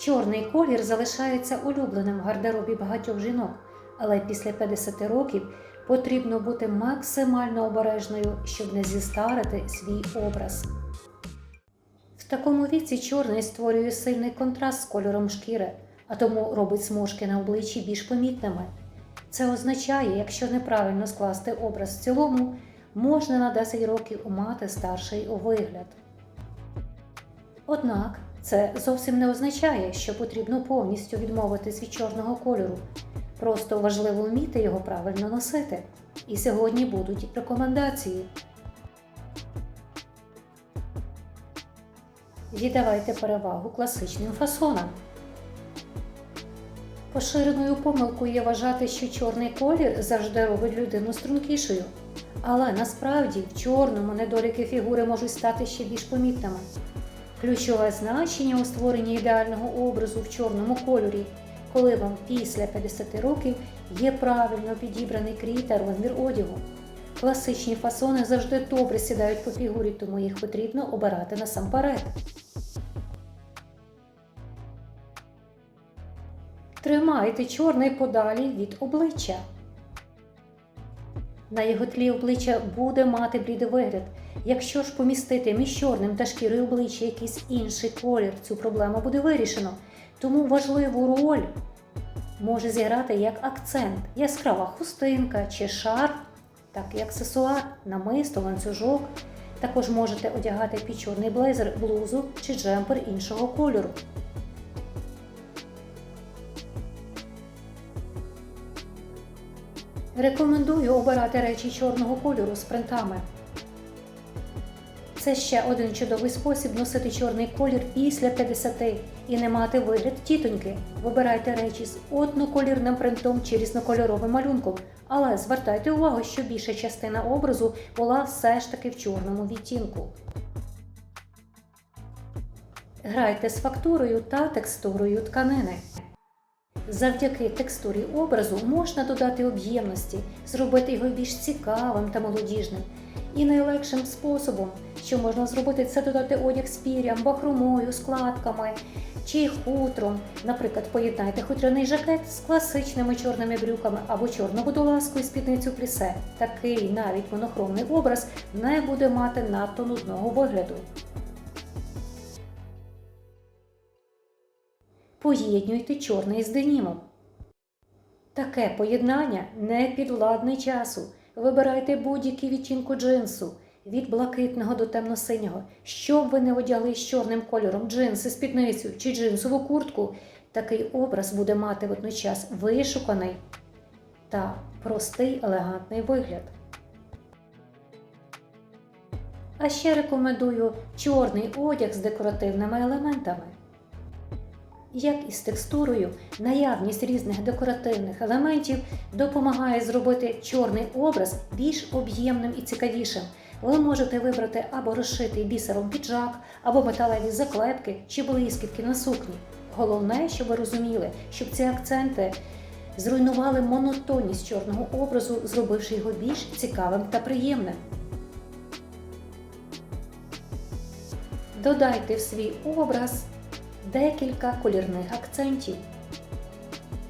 Чорний колір залишається улюбленим в гардеробі багатьох жінок, але після 50 років потрібно бути максимально обережною, щоб не зістарити свій образ. В такому віці чорний створює сильний контраст з кольором шкіри, а тому робить смужки на обличчі більш помітними. Це означає, якщо неправильно скласти образ в цілому, можна на 10 років мати старший вигляд. Однак це зовсім не означає, що потрібно повністю відмовитись від чорного кольору. Просто важливо вміти його правильно носити. І сьогодні будуть рекомендації. Віддавайте перевагу класичним фасонам. Поширеною помилкою є вважати, що чорний колір завжди робить людину стрункішою. Але насправді в чорному недоліки фігури можуть стати ще більш помітними. Ключове значення у створенні ідеального образу в чорному кольорі, коли вам після 50 років є правильно підібраний крій та розмір одягу. Класичні фасони завжди добре сідають по фігурі, тому їх потрібно обирати насамперед. Тримайте чорний подалі від обличчя. На його тлі обличчя буде мати блідий вигляд. Якщо ж помістити між чорним та шкірою обличчя якийсь інший колір, цю проблему буде вирішено. Тому важливу роль може зіграти як акцент, яскрава хустинка чи шарф, так і аксесуар, намисто, ланцюжок. Також можете одягати під чорний блейзер, блузу чи джемпер іншого кольору. Рекомендую обирати речі чорного кольору з принтами. Це ще один чудовий спосіб носити чорний колір після 50 і не мати вигляд тітоньки. Вибирайте речі з одноколірним принтом чи різнокольоровим малюнком, але звертайте увагу, що більша частина образу була все ж таки в чорному відтінку. Грайте з фактурою та текстурою тканини. Завдяки текстурі образу можна додати об'ємності, зробити його більш цікавим та молодіжним. І найлегшим способом, що можна зробити, це додати одяг з пір'ям, бахромою, складками чи хутром. Наприклад, поєднайте хутряний жакет з класичними чорними брюками або чорну водолазку і спідницю плісе. Такий навіть монохромний образ не буде мати надто нудного вигляду. Поєднюйте чорний з денімом. Таке поєднання не підвладне часу. Вибирайте будь-який відтінку джинсу від блакитного до темно-синього. Що б ви не одягли з чорним кольором джинси, спідницю чи джинсову куртку, такий образ буде мати водночас вишуканий та простий елегантний вигляд. А ще рекомендую чорний одяг з декоративними елементами. Як і з текстурою, наявність різних декоративних елементів допомагає зробити чорний образ більш об'ємним і цікавішим. Ви можете вибрати або розшитий бісером піджак, або металеві заклепки чи блискітки на сукні. Головне, щоб ви розуміли, щоб ці акценти зруйнували монотонність чорного образу, зробивши його більш цікавим та приємним. Додайте в свій образ декілька колірних акцентів.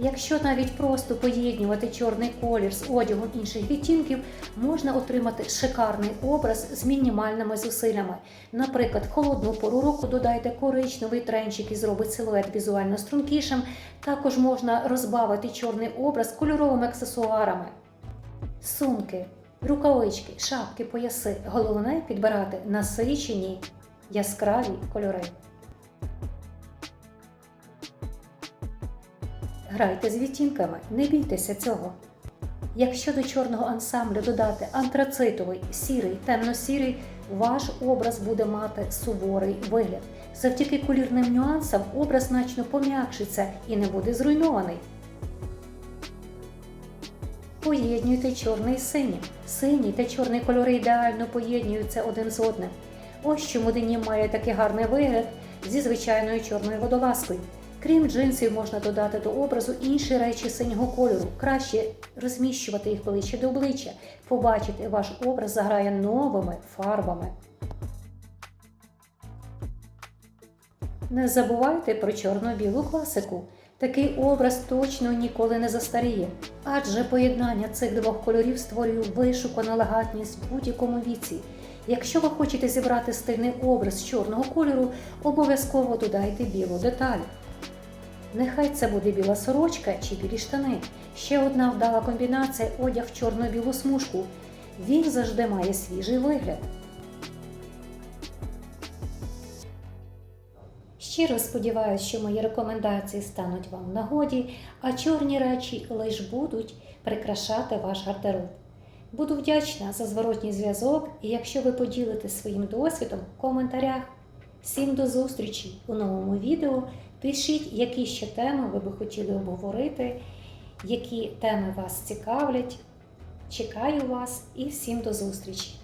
Якщо навіть просто поєднювати чорний колір з одягом інших відтінків, можна отримати шикарний образ з мінімальними зусиллями. Наприклад, в холодну пору року додайте коричневий тренч, який зробить силует візуально стрункішим. Також можна розбавити чорний образ кольоровими аксесуарами. Сумки, рукавички, шапки, пояси. Головне підбирати насичені яскраві кольори. Грайте з відтінками, не бійтеся цього. Якщо до чорного ансамблю додати антрацитовий, сірий, темно-сірий, ваш образ буде мати суворий вигляд. Завдяки колірним нюансам образ значно пом'якшиться і не буде зруйнований. Поєднуйте чорний з синім. Синій та чорний кольори ідеально поєднуються один з одним. Ось чому денім має такий гарний вигляд зі звичайною чорною водолазкою. Крім джинсів, можна додати до образу інші речі синього кольору. Краще розміщувати їх ближче до обличчя. Побачите, ваш образ заграє новими фарбами. Не забувайте про чорно-білу класику. Такий образ точно ніколи не застаріє, адже поєднання цих двох кольорів створює вишукану елегантність в будь-якому віці. Якщо ви хочете зібрати стильний образ чорного кольору, обов'язково додайте білу деталь. Нехай це буде біла сорочка чи білі штани. Ще одна вдала комбінація одяг в чорно-білу смужку. Він завжди має свіжий вигляд. Щиро сподіваюся, що мої рекомендації стануть вам в нагоді, а чорні речі лиш будуть прикрашати ваш гардероб. Буду вдячна за зворотній зв'язок і якщо ви поділитесь своїм досвідом в коментарях. Всім до зустрічі у новому відео. Пишіть, які ще теми ви би хотіли обговорити, які теми вас цікавлять. Чекаю вас і всім до зустрічі!